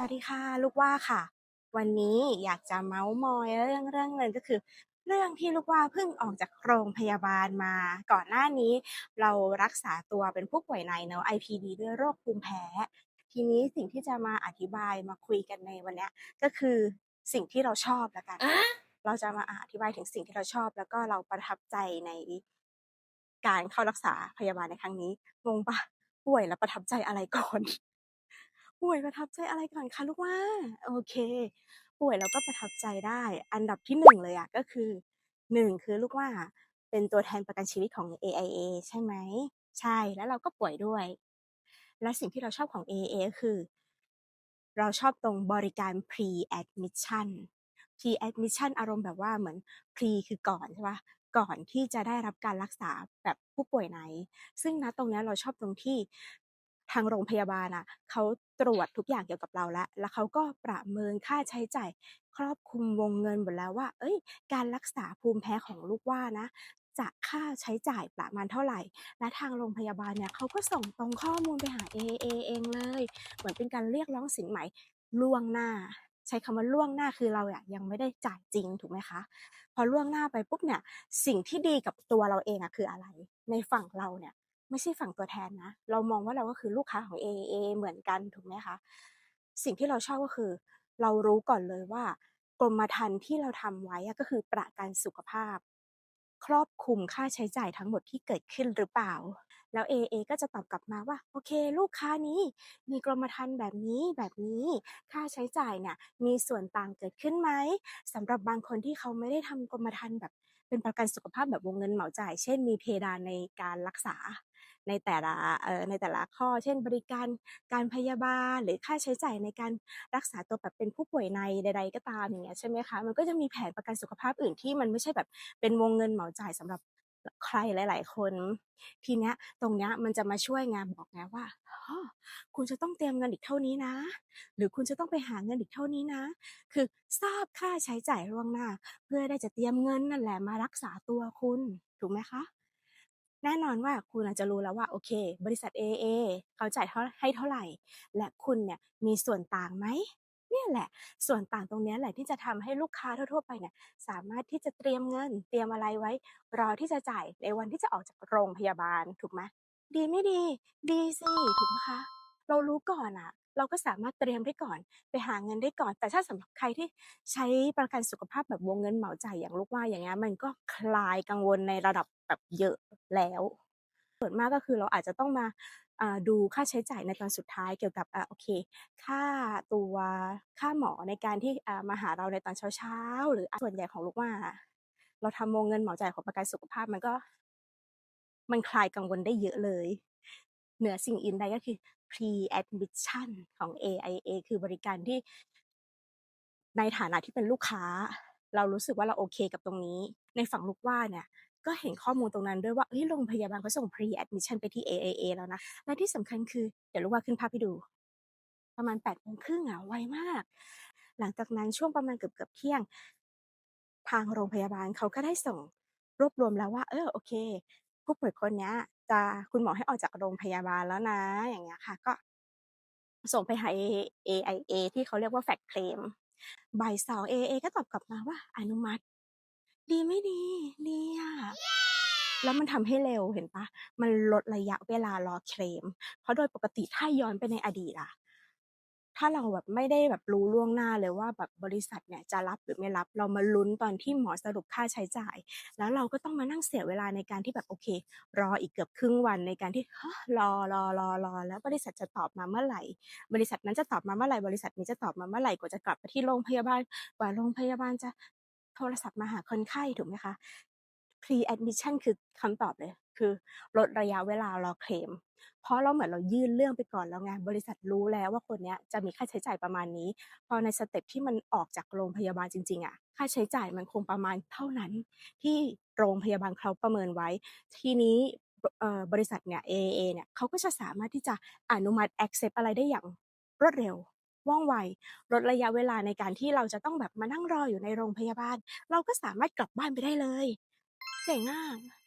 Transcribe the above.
สวัสดีค่ะ ลูกว่าค่ะ วันนี้อยากจะเมาส์มอยเรื่องเรื่องหนึ่งก็คือ เรื่องที่ลูกว่าเพิ่งออกจากโรงพยาบาลมา ก่อนหน้านี้ เรารักษาตัวเป็นผู้ป่วยในเนาะ IPD ด้วยโรคภูมิแพ้ ทีนี้สิ่งที่จะมาอธิบายมาคุยกันในวันเนี้ยก็คือสิ่งที่เราชอบแล้วกัน เราจะมาอธิบายถึงสิ่งที่เราชอบ แล้วก็เราประทับใจในการเข้ารักษาพยาบาลในครั้งนี้งงปะป่วยแล้วประทับใจอะไรก่อน ป่วยประทับใจอะไรก่อนคะลูกว่าโอเค ป่วยแล้วก็ประทับใจได้ อันดับที่หนึ่งเลยอะก็คือหนึ่งคือลูกว่าเป็นตัวแทนประกันชีวิตของ AIA ใช่ไหมใช่แล้วเราก็ป่วยด้วย และสิ่งที่เราชอบของ AIA คือ เราชอบตรงบริการ pre admission pre admission อารมณ์แบบว่าเหมือน pre คือก่อนใช่ปะก่อนที่จะได้รับการรักษาแบบผู้ป่วยในซึ่งณตรงเนี้ยเราชอบตรงที่ ทางโรงพยาบาลอะเขาตรวจทุกอย่างเกี่ยวกับเราแล้ว แล้วเขาก็ประเมินค่าใช้จ่ายครอบคลุมวงเงินหมดแล้วว่า เอ้ย การรักษาภูมิแพ้ของลูกว่านะจะค่าใช้จ่ายประมาณเท่าไหร่ และทางโรงพยาบาลเนี่ยเขาก็ส่งตรงข้อมูลไปหา AA เองเลย เหมือนเป็นการเรียกร้องสินไหมล่วงหน้า ใช้คำว่าล่วงหน้าคือเราอะยังไม่ได้จ่ายจริงถูกไหมคะ พอล่วงหน้าไปปุ๊บเนี่ยสิ่งที่ดีกับตัวเราเองอะคืออะไร ในฝั่งเราเนี่ย ไม่ใช่ฝั่งตัวแทนนะ เรามองว่าเราก็คือลูกค้าของ AAA เหมือนกันถูกไหมคะ สิ่งที่เราชอบก็คือ เรารู้ก่อนเลยว่ากรมธรรม์ที่เราทำไว้ก็คือประกันสุขภาพ ครอบคลุมค่าใช้จ่ายทั้งหมดที่เกิดขึ้นหรือเปล่า แล้ว AA ก็จะตอบกลับมาว่าโอเค ลูกค้านี้มีกรมธรรม์แบบนี้แบบนี้ ค่าใช้จ่ายเนี่ยมีส่วนต่างเกิดขึ้นไหมสำหรับบางคนที่เขาไม่ได้ทำกรมธรรม์แบบเป็นประกันสุขภาพแบบวงเงินเหมาจ่าย เช่น มีเพดานในการรักษา ในแต่ละในแต่ละข้อ เช่น บริการการพยาบาลหรือค่าใช้จ่ายในการรักษาตัวแบบเป็นผู้ป่วยในใด ๆ ก็ตามอย่างเงี้ยใช่ไหมคะมันก็จะมีแผนประกันสุขภาพอื่นที่มันไม่ใช่แบบเป็นวงเงินเหมาจ่ายสำหรับใครหลาย ๆ คนทีเนี้ยตรงเนี้ยมันจะมาช่วยไงบอกไงว่าคุณจะต้องเตรียมเงินอีกเท่านี้นะ หรือคุณจะต้องไปหาเงินอีกเท่านี้นะ คือทราบค่าใช้จ่ายล่วงหน้า เพื่อได้จะเตรียมเงินนั่นแหละมารักษาตัวคุณถูกไหมคะ แน่นอนว่าคุณอาจจะรู้แล้วว่าโอเค บริษัท AA เขาจ่ายเท่าให้เท่าไหร่ และคุณเนี่ยมีส่วนต่างไหมเนี่ยแหละ ส่วนต่างตรงนี้แหละที่จะทำให้ลูกค้าทั่ว ๆ ไปเนี่ยสามารถที่จะเตรียมเงิน เตรียมอะไรไว้ รอที่จะจ่ายในวันที่จะออกจากโรงพยาบาลถูกไหมดีไม่ดี ดีสิถูกไหมคะ เรารู้ก่อนอะเราก็สามารถเตรียมได้ก่อน ไปหาเงินได้ก่อน แต่ถ้าสำหรับใครที่ใช้ประกันสุขภาพแบบวงเงินเหมาจ่ายอย่างลูกว่าอย่างเงี้ยมันก็คลายกังวลในระดับแบบเยอะแล้วส่วนมากก็คือเราอาจจะต้องมาดูค่าใช้จ่ายในตอนสุดท้ายเกี่ยวกับอโอเค ค่าตัวค่าหมอในการที่มาหาเราในตอนเช้าๆ หรือส่วนใหญ่ของลูกว่า เราทำวงเงินเหมาจ่ายของประกันสุขภาพมันก็ มันคลายกังวลได้เยอะเลย เหนือสิ่งอื่นใดก็คือ pre admission ของ AIA คือบริการที่ในฐานะที่เป็นลูกค้า เรารู้สึกว่าเราโอเคกับตรงนี้ ในฝั่งลูกว่าเนี่ยก็เห็นข้อมูลตรงนั้นด้วยว่าเฮ้ยโรงพยาบาลเขาส่ง pre admission ไปที่ AIA แล้วนะ และที่สำคัญคือ เดี๋ยวลูกว่าขึ้นภาพให้ดู ประมาณ8:30อะไวมาก หลังจากนั้นช่วงประมาณเกือบๆเที่ยง ทางโรงพยาบาลเขาก็ได้ส่งรวบรวมแล้วว่า เออโอเค ผู้ป่วยคนเนี้ย จะคุณหมอให้ออกจากโรงพยาบาลแล้วนะ อย่างเงี้ยค่ะ ก็ส่งไปหา AA AIA ที่เขาเรียกว่า fax claim บ่าย2 AIA ก็ตอบกลับมาว่า อนุมัติ ดีไม่ดีดีอะแล้วมันทำให้เร็วเห็นเปล่ามันลดระยะเวลารอเคลม เพราะโดยปกติถ้าย้อนไปในอดีตอะ ถ้าเราแบบไม่ได้แบบรู้ล่วงหน้าเลยว่าแบบบริษัทเนี่ยจะรับหรือไม่รับ เรามาลุ้นตอนที่หมอสรุปค่าใช้จ่าย แล้วเราก็ต้องมานั่งเสียเวลาในการที่แบบโอเค รออีกเกือบครึ่งวันในการที่รอรอรอรอแล้วบริษัทจะตอบมาเมื่อไหร่ บริษัทนั้นจะตอบมาเมื่อไหร่บริษัทนี้จะตอบมาเมื่อไหร่กว่าจะกลับไปที่โรงพยาบาลกว่าโรงพยาบาลจะโทรศัพท์มาหาคนไข้ถูกไหมคะ pre admission คือคำตอบเลย คือลดระยะเวลารอเคลมเพราะเราเหมือนเรายื่นเรื่องไปก่อนแล้วไงบริษัทรู้แล้วว่าคนนี้จะมีค่าใช้จ่ายประมาณนี้ พอในสเต็ปที่มันออกจากโรงพยาบาลจริงๆอะค่าใช้จ่ายมันคงประมาณเท่านั้น ที่โรงพยาบาลเขาประเมินไว้ ทีนี้บเอ่อบริษัทเนี่ย AAA เนี่ยเขาก็จะสามารถที่จะอนุมัติ accept อะไรได้อย่างรวดเร็วว่องไวลดระยะเวลาในการที่เราจะต้องแบบมานั่งรออยู่ในโรงพยาบาล เราก็สามารถกลับบ้านไปได้เลย เจ๋งอะ